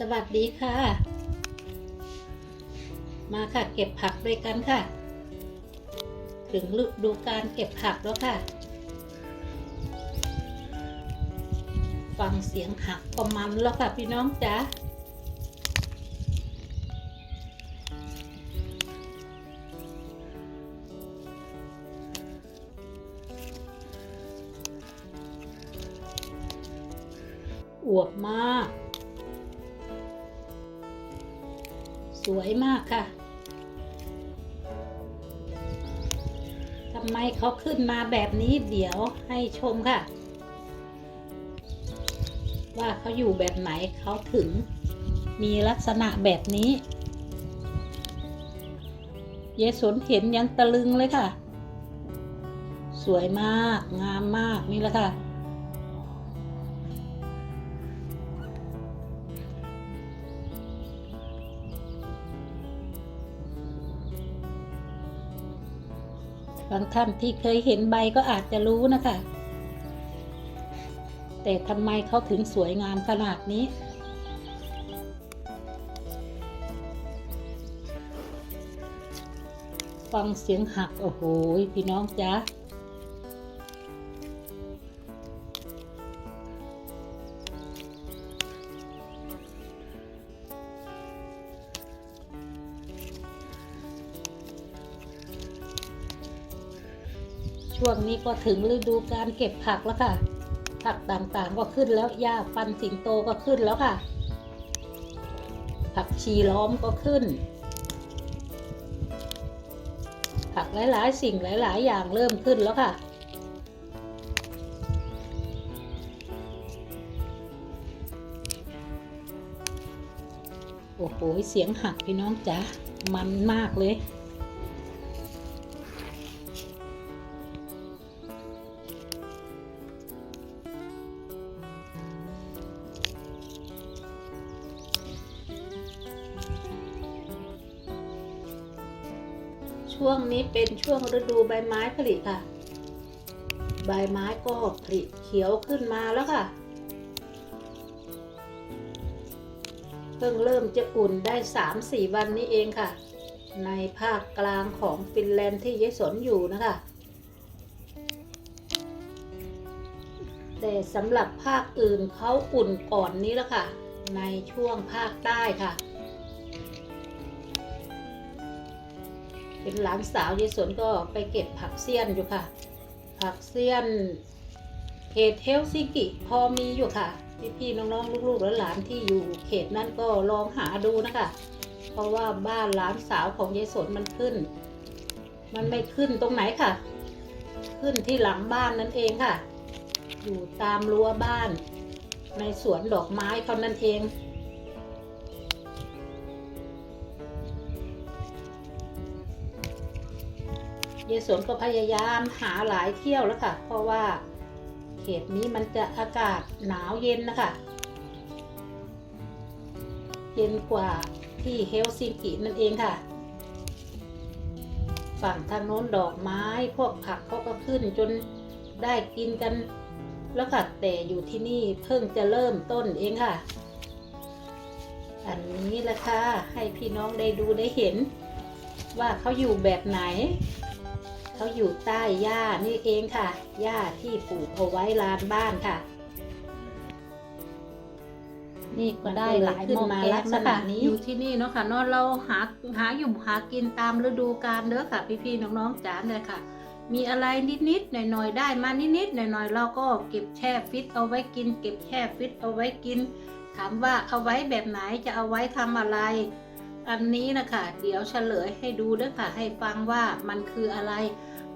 สวัสดีค่ะ มาค่ะเก็บผักด้วยกันค่ะ ถึงฤดูการเก็บผักแล้วค่ะ ฟังเสียงหักก็มันแล้วค่ะพี่น้องจ๋าอวบมาก สวยมากค่ะทำไมเขาขึ้นมาแบบนี้เดี๋ยวให้ชมค่ะ ว่าเขาอยู่แบบไหนเขาถึงมีลักษณะแบบนี้ เยสนเห็นยังตะลึงเลยค่ะ สวยมากงามมากนี่แหละค่ะ บางท่านที่เคยเห็นใบก็อาจจะรู้นะคะ แต่ทำไมเขาถึงสวยงามขนาดนี้ ฟังเสียงหัก โอ้โห พี่น้องจ๊ะ ช่วงนี้ก็ถึงฤดูการเก็บผักแล้วค่ะ ผักต่างๆก็ขึ้นแล้วหญ้าฟันสิงโตก็ขึ้นแล้วค่ะ ผักชีล้อมก็ขึ้น ผักหลายๆ สิ่งหลาย ๆ อย่างเริ่มขึ้นแล้วค่ะโอ้โห เสียงหักพี่น้องจ๋ามันมากเลย ช่วงนี้เป็นช่วงฤดูใบไม้ผลิค่ะ ใบไม้ก็ผลิเขียวขึ้นมาแล้วค่ะ เพิ่งเริ่มจะอุ่นได้ 3-4 วันนี้เองค่ะ ในภาคกลางของฟินแลนด์ที่ยายสนอยู่นะคะ แต่สำหรับภาคอื่นเขาอุ่นก่อนนี้แล้วค่ะ ในช่วงภาคใต้ค่ะ เป็นหลานสาวยายสนก็ไปเก็บผักเสี้ยนอยู่ค่ะ ผักเสี้ยนเขตเฮลซิงกิพอมีอยู่ค่ะ พี่ๆน้องๆลูกๆหลานที่อยู่เขตนั้นก็ลองหาดูนะคะ เพราะว่าบ้านหลานสาวของยายสนมันขึ้น มันไม่ขึ้นตรงไหนค่ะ ขึ้นที่หลังบ้านนั่นเองค่ะ อยู่ตามรั้วบ้าน ในสวนดอกไม้เขานั่นเอง เยายสนก็พยายามหาหลายเที่ยวแล้วค่ะ เพราะว่าเขตนี้มันจะอากาศหนาวเย็นนะคะ เย็นกว่าที่เฮลซิงกินั่นเองค่ะ ฝั่งทางโน้นดอกไม้พวกผักเขาก็ขึ้นจนได้กินกันแล้วค่ะแต่อยู่ที่นี่เพิ่งจะเริ่มต้นเองค่ะ อันนี้ละค่ะให้พี่น้องได้ดูได้เห็นว่าเขาอยู่แบบไหน เขาอยู่ใต้หญ้านี่เองค่ะหญ้าที่ปลูกเอาไว้ลานบ้านค่ะ นี่ก็ได้หลายขึ้นมาลักษณะนี้อยู่ที่นี่เนาะค่ะเนอนเราหาหาอยู่หากินตามฤดูกาลเด้อค่ะ พี่ๆน้องๆจ๋าเลยค่ะ มีอะไรนิดๆหน่อยๆได้มานิดๆหน่อยๆเราก็เก็บแช่ฟิตเอาไว้กิน เก็บแช่ฟิตเอาไว้กิน ถามว่าเอาไว้แบบไหนจะเอาไว้ทำอะไรอันนี้นะคะ เดี๋ยวเฉลยให้ดูเด้อค่ะ ให้ฟังว่ามันคืออะไร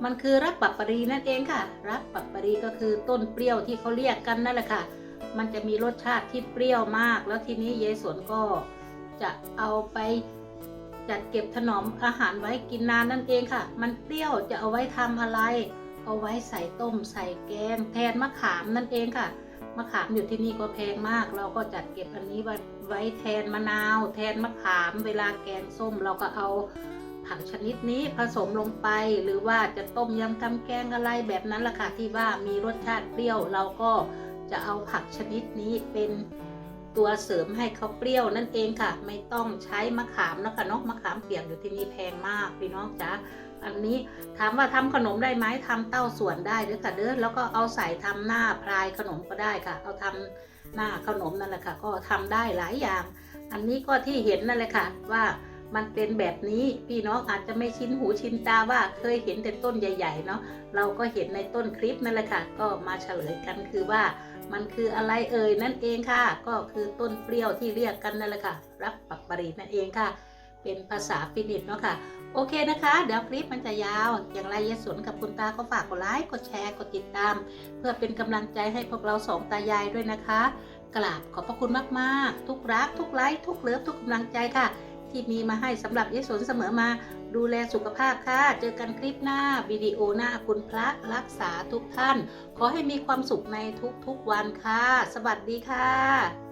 มันคือรับปับปรีนั่นเองค่ะ รับปับปรีก็คือต้นเปรี้ยวที่เขาเรียกกันนั่นแหละค่ะ มันจะมีรสชาติที่เปรี้ยวมาก แล้วทีนี้ยายสวนก็จะเอาไปจัดเก็บถนอมอาหารไว้กินนานนั่นเองค่ะ มันเปรี้ยวจะเอาไว้ทำอะไร เอาไว้ใส่ต้มใส่แกง แทนมะขามนั่นเองค่ะ มะขามอยู่ที่นี่ก็แพงมาก เราก็จัดเก็บอันนี้ไว้แทนมะนาว แทนมะขาม เวลาแกงส้มเราก็เอา ผักชนิดนี้ผสมลงไป หรือว่าจะต้มยำทำแกงอะไรแบบนั้นล่ะค่ะที่ว่ามีรสชาติเปรี้ยว เราก็จะเอาผักชนิดนี้เป็นตัวเสริมให้เขาเปรี้ยวนั่นเองค่ะ ไม่ต้องใช้มะขามนะคะเนาะมะขามเปียกอยู่ที่นี่แพงมากพี่น้องจ๋าอันนี้ถามว่าทำขนมได้ไหมทำเต้าส่วนได้เด้อค่ะเด้อแล้วก็เอาใส่ทำหน้าพรายขนมก็ได้ค่ะ เอาทำหน้าขนมนั่นแหละค่ะ ก็ทำได้หลายอย่าง อันนี้ก็ที่เห็นนั่นแหละค่ะว่า มันเป็นแบบนี้พี่น้องอาจจะไม่ชินหูชินตาว่าเคยเห็นแต่ต้นใหญ่ๆเนาะเราก็เห็นในต้นคลิปนั่นแหละค่ะ ก็มาเฉลยกันคือว่ามันคืออะไรเอ่ยนั่นเองค่ะ ก็คือต้นเปรี้ยวที่เรียกกันนั่นแหละค่ะ รับปักปรีนั่นเองค่ะ เป็นภาษาฟินิชเนาะค่ะโอเคนะคะ เดี๋ยวคลิปมันจะยาว อย่างไรยายสนกับคุณตาก็ฝากกดไลค์กดแชร์กดติดตาม เพื่อเป็นกำลังใจให้พวกเราสองตายายด้วยนะคะ กราบขอบพระคุณมากๆ ทุกรัก ทุกไลค์ทุกเลิฟทุกกำลังใจค่ะ ที่มีมาให้สำหรับยายสนเสมอมาดูแลสุขภาพค่ะ เจอกันคลิปหน้าวิดีโอหน้าคุณพระรักษาทุกท่าน ขอให้มีความสุขในทุกๆวันค่ะ สวัสดีค่ะ